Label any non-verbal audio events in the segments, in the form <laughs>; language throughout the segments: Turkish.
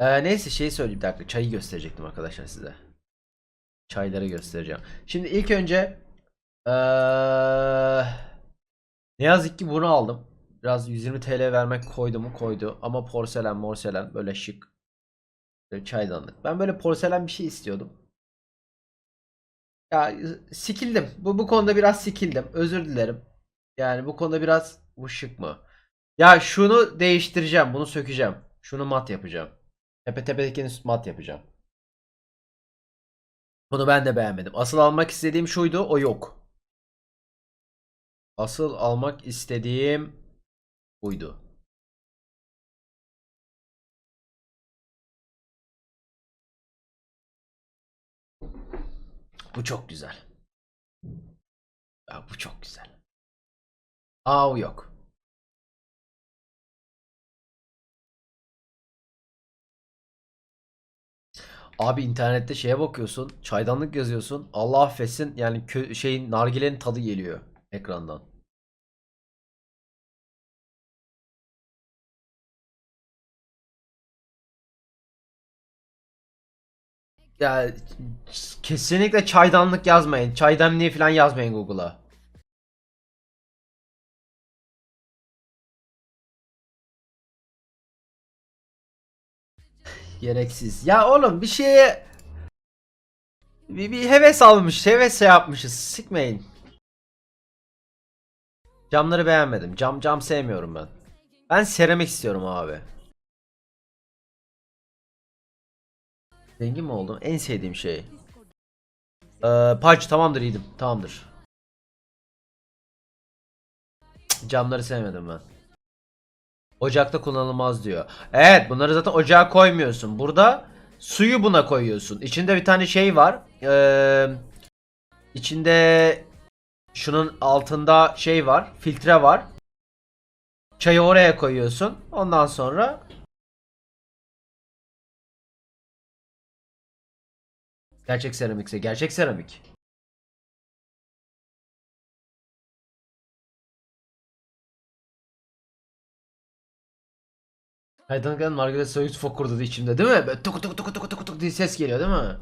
Ee, neyse şey söyleyeyim bir dakika. Çayı gösterecektim arkadaşlar size. Çayları göstereceğim. Şimdi ilk önce ee, ne yazık ki bunu aldım. Biraz 120 TL vermek koydu mu koydu. Ama porselen morselen böyle şık. Böyle çaydanlık. Ben böyle porselen bir şey istiyordum. Ya sikildim. Bu, bu konuda biraz sikildim. Özür dilerim. Yani bu konuda biraz bu şık mı? Ya şunu değiştireceğim. Bunu sökeceğim. Şunu mat yapacağım. Tepe tepedekini mat yapacağım. Bunu ben de beğenmedim. Asıl almak istediğim şuydu. O yok. Asıl almak istediğim buydu. Bu çok güzel. Ya bu çok güzel. Aa yok. Abi internette şeye bakıyorsun, çaydanlık yazıyorsun. Allah affetsin yani kö- şeyin nargilenin tadı geliyor ekrandan. Ya kesinlikle çaydanlık yazmayın. Çaydanlığı falan yazmayın Google'a. Gereksiz. Ya oğlum bir şeye bir, bir heves almış, heves şey yapmışız. Sikmeyin. Camları beğenmedim. Cam cam sevmiyorum ben. Ben seramik istiyorum abi. Zengin mi oldum? En sevdiğim şey. Ee, Paç tamamdır iyiydim. Tamamdır. Camları sevmedim ben. Ocakta kullanılmaz diyor. Evet bunları zaten ocağa koymuyorsun. Burada suyu buna koyuyorsun. İçinde bir tane şey var. Ee, içinde şunun altında şey var. Filtre var. Çayı oraya koyuyorsun. Ondan sonra Gerçek seramikse gerçek seramik. Aydınlıkların Margaret Soyuz fokurdadı içimde değil mi? Böyle tuk tuk tuk tuk tuk tuk diye ses geliyor değil mi?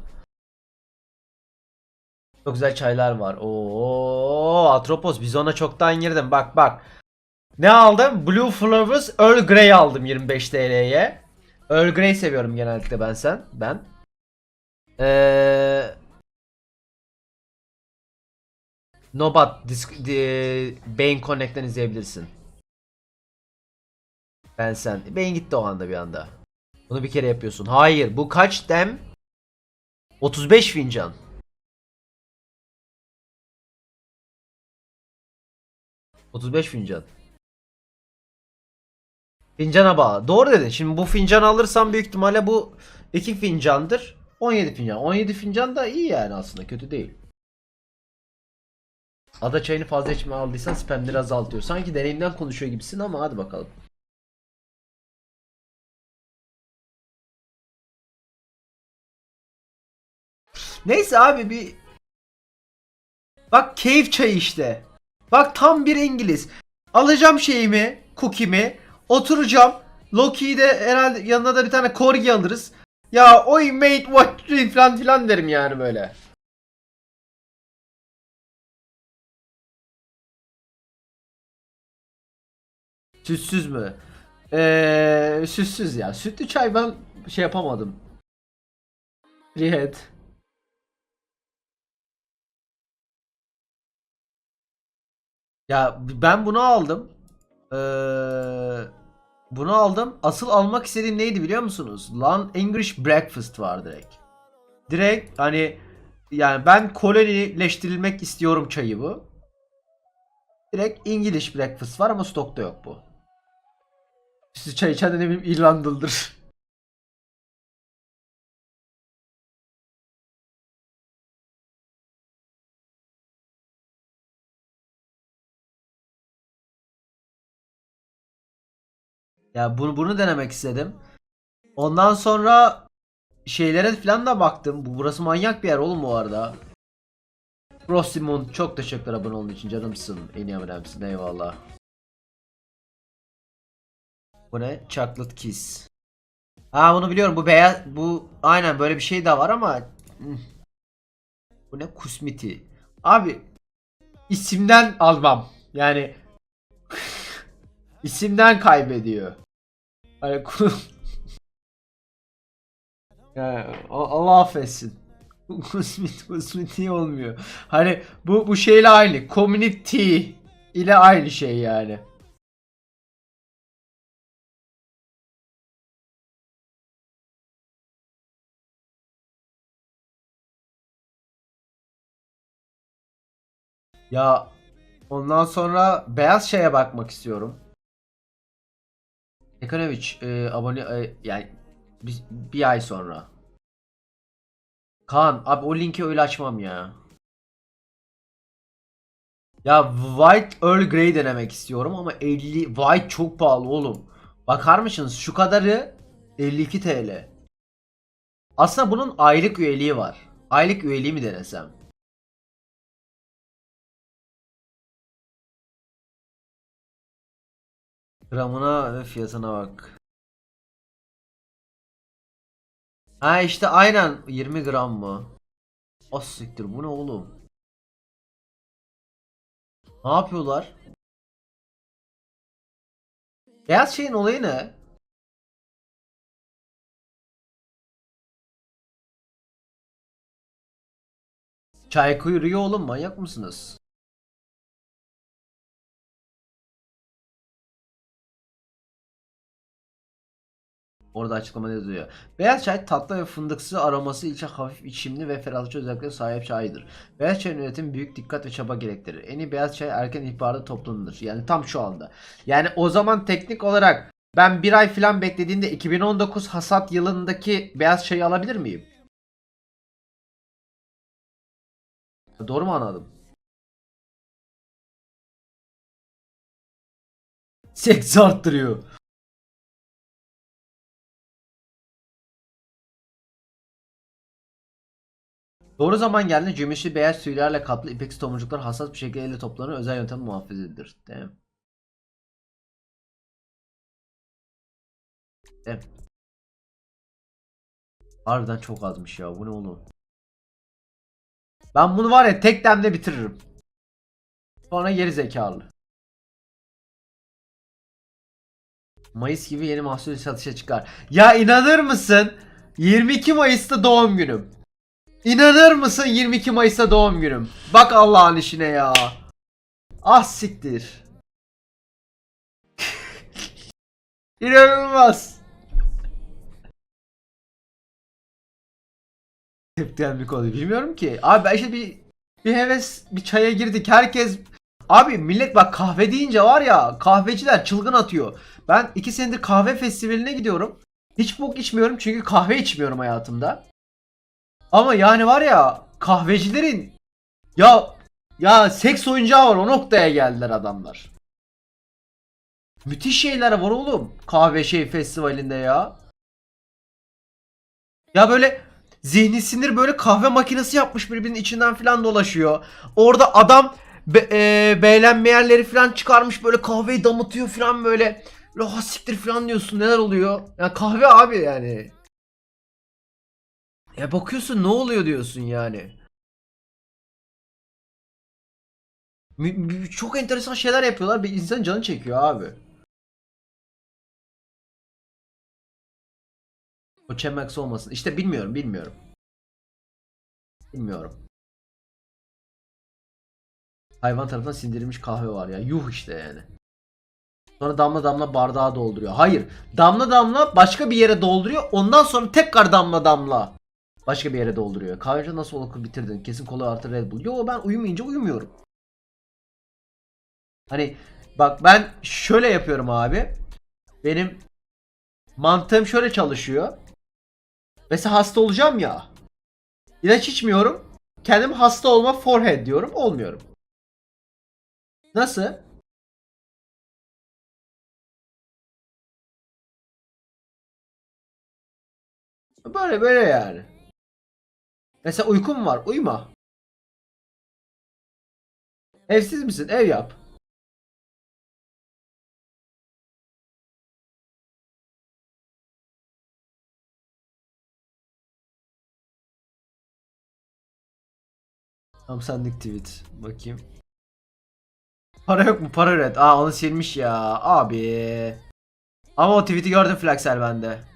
Çok güzel çaylar var. Oo, Atropos biz ona çoktan girdim. Bak bak. Ne aldım? Blue Flowers Earl Grey aldım 25 TL'ye. Earl Grey seviyorum genellikle ben sen. Ben. Eee Nobat Disk, di, Beyin Connect'ten izleyebilirsin. Ben sen. Beyin gitti o anda bir anda. Bunu bir kere yapıyorsun. Hayır. Bu kaç dem? 35 fincan. ...35 fincan. Fincana bağlı. Doğru dedin. Şimdi bu fincan alırsam büyük ihtimalle bu 2 fincandır. 17 fincan. 17 fincan da iyi yani aslında. Kötü değil. Ada çayını fazla içme aldıysan spamleri azaltıyor. Sanki deneyimden konuşuyor gibisin ama hadi bakalım. Neyse abi bir Bak keyif çayı işte. Bak tam bir İngiliz. Alacağım şeyimi, cookie'mi, oturacağım. Loki'yi de herhalde yanına da bir tane corgi alırız. Ya oy mate what you doing?" falan filan derim yani böyle. Sütsüz mü? Eee sütsüz ya. Sütlü çay ben şey yapamadım. Rihet. Ya ben bunu aldım. Ee, bunu aldım. Asıl almak istediğim neydi biliyor musunuz? Lan English Breakfast var direkt. Direkt hani yani ben kolonileştirilmek istiyorum çayı bu. Direkt English Breakfast var ama stokta yok bu. Siz çay içen de ne bileyim İrlandalıdır. <laughs> Ya bunu bunu denemek istedim. Ondan sonra şeylere falan da baktım. Bu burası manyak bir yer oğlum bu arada. Rosimon çok teşekkür abone olduğun için canımsın. En iyi abonemsin eyvallah. Bu ne? Chocolate Kiss. Ha bunu biliyorum. Bu beyaz bu aynen böyle bir şey de var ama Hmm. bu ne kusmiti. Abi isimden almam. Yani <laughs> isimden kaybediyor. Hani yani, Allah affetsin. <laughs> Kusmit kusmiti olmuyor. Hani bu bu şeyle aynı. Community ile aynı şey yani. Ya ondan sonra beyaz şeye bakmak istiyorum. Ekonoviç e, abone e, yani bir, bir ay sonra. Kaan abi o linki öyle açmam ya. Ya White Earl Grey denemek istiyorum ama 50 White çok pahalı oğlum. Bakar mısınız şu kadarı 52 TL. Aslında bunun aylık üyeliği var. Aylık üyeliği mi denesem? Gramına ve fiyatına bak. Ha işte aynen 20 gram mı? Az siktir bu ne oğlum? Ne yapıyorlar? Beyaz şeyin olayı ne? Çay kuyruğu oğlum manyak mısınız? Orada açıklamada yazıyor. Beyaz çay tatlı ve fındıksı aroması ilçe hafif içimli ve ferahlatıcı özelliklere sahip çaydır. Beyaz çayın üretimi büyük dikkat ve çaba gerektirir. En iyi beyaz çay erken ihbarda toplanılır. Yani tam şu anda. Yani o zaman teknik olarak ben bir ay falan beklediğinde 2019 hasat yılındaki beyaz çayı alabilir miyim? Doğru mu anladım? Seks arttırıyor. Doğru zaman geldiğinde cümbüşlü beyaz tüylerle kaplı ipeksi tomurcuklar hassas bir şekilde elle toplanır. Özel yöntem muhafaza edilir. Değil mi? Değil mi? Harbiden çok azmış ya. Bu ne oğlum? Ben bunu var ya tek demde bitiririm. Sonra geri zekalı. Mayıs gibi yeni mahsul satışa çıkar. Ya inanır mısın? 22 Mayıs'ta doğum günüm. İnanır mısın 22 Mayıs'ta doğum günüm. Bak Allah'ın işine ya. Ah siktir. <laughs> İnanılmaz. Tepkilen bir konu bilmiyorum ki. Abi ben işte bir bir heves bir çaya girdik. Herkes Abi millet bak kahve deyince var ya kahveciler çılgın atıyor. Ben iki senedir kahve festivaline gidiyorum. Hiç bok içmiyorum çünkü kahve içmiyorum hayatımda. Ama yani var ya kahvecilerin ya ya seks oyuncağı var o noktaya geldiler adamlar. Müthiş şeyler var oğlum kahve şey festivalinde ya. Ya böyle zihni sinir böyle kahve makinesi yapmış birbirinin içinden falan dolaşıyor. Orada adam be, e, beğenmeyenleri falan çıkarmış böyle kahveyi damıtıyor falan böyle. Böyle "Ha, siktir falan diyorsun neler oluyor. Ya kahve abi yani. Ya bakıyorsun ne oluyor diyorsun yani. Çok enteresan şeyler yapıyorlar. Bir insan canı çekiyor abi. O Chemex olmasın. İşte bilmiyorum, bilmiyorum. Bilmiyorum. Hayvan tarafından sindirilmiş kahve var ya. Yuh işte yani. Sonra damla damla bardağa dolduruyor. Hayır. Damla damla başka bir yere dolduruyor. Ondan sonra tekrar damla damla başka bir yere dolduruyor. Kahveci nasıl okur bitirdin? Kesin kola artı Red Bull. Yo ben uyumayınca uyumuyorum. Hani bak ben şöyle yapıyorum abi. Benim mantığım şöyle çalışıyor. Mesela hasta olacağım ya. İlaç içmiyorum. Kendim hasta olma forehead diyorum. Olmuyorum. Nasıl? Böyle böyle yani. Mesela uykun var. Uyuma. Evsiz misin? Ev yap. Tam sendik tweet. Bakayım. Para yok mu? Para üret. Aa onu silmiş ya. Abi. Ama o tweet'i gördüm Flaxel bende.